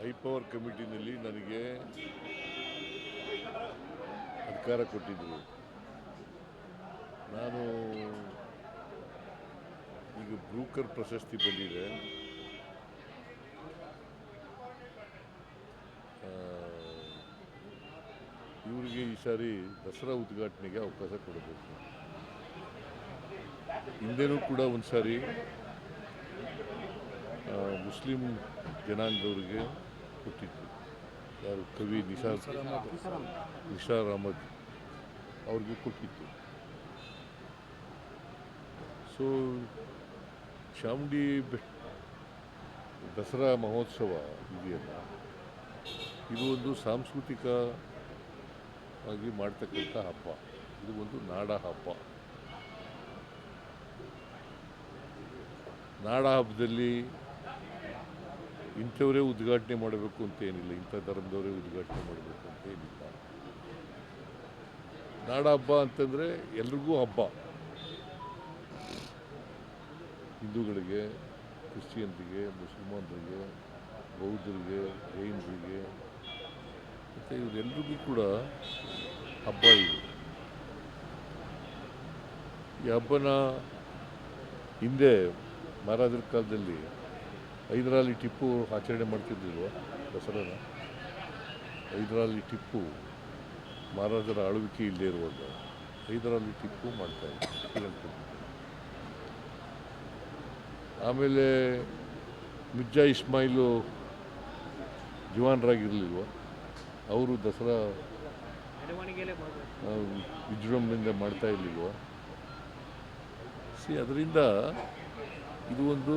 High power ಕಮಿಟಿನಲ್ಲಿ ನನಗೆ ಅಧಿಕಾರ ಕೊಟ್ಟಿದ್ದರು. ನಾನು ಈಗ ಬ್ರೂಕರ್ ಪ್ರಶಸ್ತಿ ಬಂದಿದೆ. ಇವರಿಗೆ ಈ ಸಾರಿ ದಸರಾ ಉದ್ಘಾಟನೆಗೆ ಅವಕಾಶ ಕೊಡಬೇಕು. ಹಿಂದೆನೂ ಕೂಡ ಒಂದು ಸಾರಿ ಮುಸ್ಲಿಂ ಜನಾಂಗದವರಿಗೆ ಕೊಟ್ಟಿತ್ತು ಯಾರು ಕವಿ ನಿಶಾ ನಿಶಾ ಅಹಮದ್ ಅವ್ರಿಗೆ ಕೊಟ್ಟಿತ್ತು ಸೊ ಚಾಮುಂಡಿ ಬೆಟ್ಟ, ದಸರಾ ಮಹೋತ್ಸವ ಇದೆಯಲ್ಲ, ಇದು ಒಂದು ಸಾಂಸ್ಕೃತಿಕ ಆಗಿ ಮಾಡ್ತಕ್ಕಂಥ ಹಬ್ಬ. ಇದು ಒಂದು ನಾಡ ಹಬ್ಬ. ನಾಡ ಹಬ್ಬದಲ್ಲಿ ಇಂಥವರೇ ಉದ್ಘಾಟನೆ ಮಾಡಬೇಕು ಅಂತ ಏನಿಲ್ಲ, ಇಂಥ ಧರ್ಮದವರೇ ಉದ್ಘಾಟನೆ ಮಾಡಬೇಕು ಅಂತ ಏನಿಲ್ಲ. ನಾಡ ಹಬ್ಬ ಅಂತಂದರೆ ಎಲ್ರಿಗೂ ಹಬ್ಬ. ಹಿಂದೂಗಳಿಗೆ, ಕ್ರಿಶ್ಚಿಯನ್ರಿಗೆ, ಮುಸಲ್ಮಾನರಿಗೆ, ಬೌದ್ಧರಿಗೆ, ಜೈನರಿಗೆ, ಮತ್ತು ಇವರೆಲ್ಲರಿಗೂ ಕೂಡ ಹಬ್ಬ ಇದೆ. ಈ ಹಬ್ಬನ ಹಿಂದೆ ಮಹಾರಾಜರ ಕಾಲದಲ್ಲಿ ಹೈದರಾಲಿ ಟಿಪ್ಪು ಆಚರಣೆ ಮಾಡ್ತಿದ್ದಿಲ್ವ ದಸರಾನ? ಹೈದರಾಲಿ ಟಿಪ್ಪು, ಮಹಾರಾಜರ ಆಳ್ವಿಕೆ ಇಲ್ಲದೇ ಇರುವಾಗ ಹೈದರಾಲಿ ಟಿಪ್ಪು ಮಾಡ್ತಾ ಇದ್ದರು. ಆಮೇಲೆ ಮಿರ್ಜಾ ಇಸ್ಮಾಯಿಲು ಜವಾನರಾಗಿರಲಿಲ್ವ? ಅವರು ದಸರಾ ವಿಜೃಂಭಣೆಯಿಂದ ಮಾಡ್ತಾ ಇರಲಿಲ್ವ? ಸಿ ಅದರಿಂದ ಇದು ಒಂದು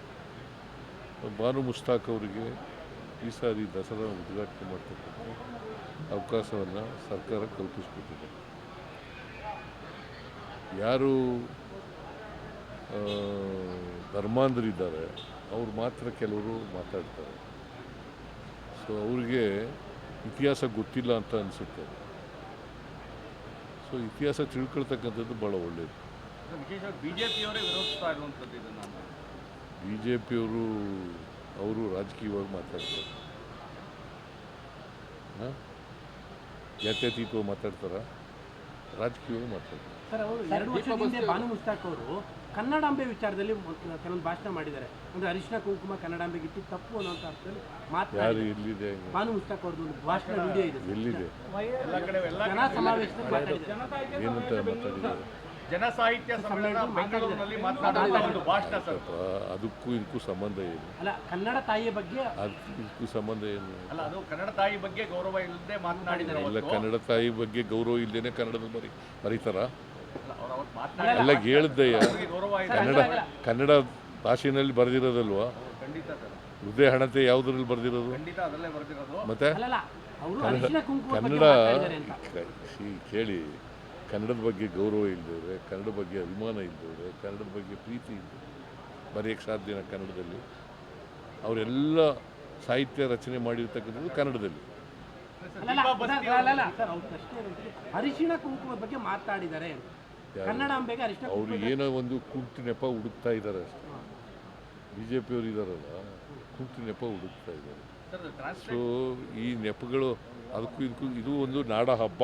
ಬಾನು ಮುಸ್ತಾಕ್ ಅವರಿಗೆ ಈ ಸಾರಿ ದಸರಾ ಉದ್ಘಾಟನೆ ಮಾಡ್ತಕ್ಕಂಥ ಅವಕಾಶವನ್ನು ಸರ್ಕಾರ ಕಲ್ಪಿಸ್ಕೊಟ್ಟಿದೆ. ಯಾರು ಧರ್ಮಾಂಧರಿದ್ದಾರೆ, ಅವ್ರು ಮಾತ್ರ ಕೆಲವರು ಮಾತಾಡ್ತಾರೆ. ಸೊ, ಅವ್ರಿಗೆ ಇತಿಹಾಸ ಗೊತ್ತಿಲ್ಲ ಅಂತ ಅನಿಸುತ್ತೆ. ಸೊ, ಇತಿಹಾಸ ತಿಳ್ಕೊಳ್ತಕ್ಕಂಥದ್ದು ಭಾಳ ಒಳ್ಳೆಯದು ವಿರೋಧಿಸ್ತಾ ಇರುವಂಥದ್ದು ಬಿ ಜೆ ಪಿಯವರು ಅವರು ರಾಜಕೀಯವಾಗಿ ಮಾತಾಡ್ತಾರೆ. ಹಾಂ? ಜಾತ್ಯತೀತವಾಗಿ ಮಾತಾಡ್ತಾರ? ರಾಜಕೀಯವಾಗಿ ಮಾತಾಡ್ತಾರೆ. ಸರ್ ಅವರು ಎರಡು ವರ್ಷದ ಹಿಂದೆ ಬಾನು ಮುಸ್ತಾಕ್ ಅವರು ಕನ್ನಡಾಂಬೆ ವಿಚಾರದಲ್ಲಿ ಕೆಲವೊಂದು ಭಾಷಣ ಮಾಡಿದ್ದಾರೆ. ಅಂದ್ರೆ ಅರಿಶಿನ ಕುಂಕುಮ ಕನ್ನಡಾಂಬೆಗೆ ಇಟ್ಟು ತಪ್ಪು ಅನ್ನೋಂಥ ಅರ್ಥದಲ್ಲಿ ಯಾರು ಮಾತನಾಡಿ ಎಲ್ಲಿದೆ ಬಾನು ಮುಸ್ತಾಕ್ ಅವ್ರದ್ದು ಒಂದು ಭಾಷಣ ವಿಡಿಯೋ ಇದೆ ಸರ್. ಎಲ್ಲಿದೆ? ಎಲ್ಲ ಕಡೆ ಎಲ್ಲ ಜನ ಸಮಾವೇಶದಲ್ಲಿ ಮಾತಾಡಿದ್ದಾರೆ. ಏನಂತ ಮಾತಾಡಿದ್ದಾರೆ? ಜನ ಸಾಹಿತ್ಯ ಸಮ್ಮೇಳನ ಬೆಂಗಳೂರಿನಲ್ಲಿ ಮಾತನಾಡುವ ಒಂದು ಭಾಷಣ ಸರ್. ಅದಕ್ಕೂ ಇದಕ್ಕೂ ಸಂಬಂಧ ಏನು? ಅಲ್ಲ ಕನ್ನಡ ತಾಯಿಯ ಬಗ್ಗೆ ಅದಕ್ಕೂ ಇದಕ್ಕೂ ಸಂಬಂಧ ಏನು? ಅಲ್ಲ ಅದು ಕನ್ನಡ ತಾಯಿ ಬಗ್ಗೆ ಗೌರವ ಇಲ್ಲದೆ ಮಾತನಾಡಿದ್ದಾರೆ ಇಲ್ಲ ಕನ್ನಡ ತಾಯಿ ಬಗ್ಗೆ ಗೌರವ ಇಲ್ಲದೇನೆ ಕನ್ನಡದ ಬರಿ ಬರೀತಾರ? ಅಲ್ಲ, ಅವ್ರು ಅವತ್ತು ಎಲ್ಲ ಹೇಳಿದ್ದಯ್ಯ ಗೌರವ ಇದೆ ಕನ್ನಡ ಕನ್ನಡ ಭಾಷೆನಲ್ಲಿ ಬರೆದಿರೋದಲ್ವಾ? ಖಂಡಿತ ಸರ್. ಹೃದಯ ಹಣತೆ ಯಾವುದ್ರಲ್ಲಿ ಬರೆದಿರೋದು? ಖಂಡಿತ ಅದರಲ್ಲೇ ಬರೆದಿರೋದು. ಮತ್ತೆ? ಅಲ್ಲಲ್ಲ ಅವರು ಅರಿಶಿನ ಕುಂಕುಮ ಬಗ್ಗೆ ಕನ್ನಡ ಕೇಳಿ. ಕನ್ನಡದ ಬಗ್ಗೆ ಗೌರವ ಇಲ್ಲದವ್ರೆ ಕನ್ನಡ ಬಗ್ಗೆ ಅಭಿಮಾನ ಇಲ್ಲದವ್ರೆ ಕನ್ನಡದ ಬಗ್ಗೆ ಪ್ರೀತಿ ಇಲ್ಲದೆ ಬರೆಯೋಕ್ಕೆ ಸಾಧ್ಯನ ಕನ್ನಡದಲ್ಲಿ. ಅವರೆಲ್ಲ ಸಾಹಿತ್ಯ ರಚನೆ ಮಾಡಿರ್ತಕ್ಕಂಥದ್ದು ಕನ್ನಡದಲ್ಲಿ. ಅರಿಶಿಣ ಕುಂಕುಮದ ಬಗ್ಗೆ ಮಾತಾಡಿದ್ದಾರೆ ಅವರು ಏನೋ ಒಂದು ಕುಂಟು ನೆಪ ಹುಡುಕ್ತಾ ಇದ್ದಾರೆ ಅಷ್ಟೇ. ಬಿ ಜೆ ಪಿಯವರು ಇದ್ದಾರಲ್ಲ ಕುಂಟು ನೆಪ ಹುಡುಕ್ತಾ ಇದ್ದಾರೆ. ಸೊ ಈ ನೆಪಗಳು ಅದಕ್ಕೂ ಇದಕ್ಕೂ ಇದು ಒಂದು ನಾಡ ಹಬ್ಬ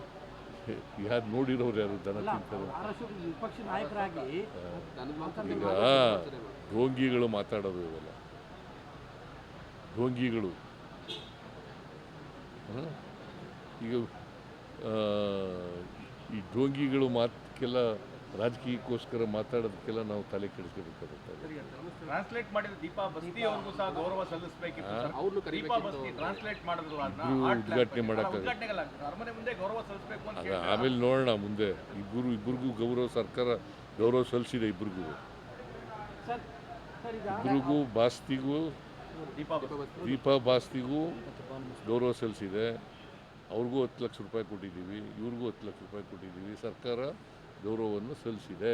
ಯಾರು ನೋಡಿರೋರು ಯಾರು? ದನ ತಿಂತಾರೆ? ಈಗ ಢೋಂಗಿಗಳು ಮಾತಾಡೋದು ಇವೆಲ್ಲ. ಢೋಂಗಿಗಳು. ಹ? ಈಗ ಈ ಢೋಂಗಿಗಳು ಮಾತಕ್ಕೆಲ್ಲ ರಾಜಕೀಯಕ್ಕೋಸ್ಕರ ಮಾತಾಡೋದಕ್ಕೆಲ್ಲ ನಾವು ತಲೆ ಕೆಡಿಸ್ಕೋಬೇಕಾಗುತ್ತೆ ಟ್ರಾನ್ಸ್ಲೇಟ್ ಮಾಡಿದ ದೀಪಾ ಬಸ್ತಿ ಅವ್ರಿಗೂ ಸಹ ಗೌರವ ಸಲ್ಲಿಸಬೇಕಿತ್ತು ಸರ್. ಅವ್ರನ್ನೂ ದೀಪಾ ಬಸ್ತಿ ಟ್ರಾನ್ಸ್ಲೇಟ್ ಮಾಡಿದ್ರಲ್ಲ ಅದನ್ನ ಇಬ್ರು art ಉದ್ಘಾಟನೆ ಮಾಡಕ್ಕೆ ಮಾಡಕ್ಕಾಗಲ್ಲ. ಅಲ್ಲ, ಮುಂದೆ ಗೌರವ ಸಲ್ಲಿಸಬೇಕು ಅಂತ ಆಗ ಕೇಳಿದ್ರೆ ಆಮೇಲೆ ನೋಡೋಣ ಮುಂದೆ. ಇಬ್ಬರು ಇಬ್ಬರಿಗೂ ಗೌರವ ಸರ್ಕಾರ ಗೌರವ ಸಲ್ಲಿಸಿದೆ ಇಬ್ಬರಿಗೂ ಇಬ್ಬರಿಗೂ ಬಾಸ್ತಿಗೂ ದೀಪಾ ಬಸ್ತಿ. ದೀಪಾ ಬಾಸ್ತಿಗೂ ಗೌರವ ಸಲ್ಲಿಸಿದೆ. ಅವ್ರಿಗೂ ಹತ್ತು ಲಕ್ಷ ರೂಪಾಯಿ ಕೊಟ್ಟಿದ್ದೀವಿ ಇವ್ರಿಗೂ ಹತ್ತು ಲಕ್ಷ ರೂಪಾಯಿ ಕೊಟ್ಟಿದ್ದೀವಿ. ಸರ್ಕಾರ ಗೌರವವನ್ನು ಸಲ್ಲಿಸಿದೆ.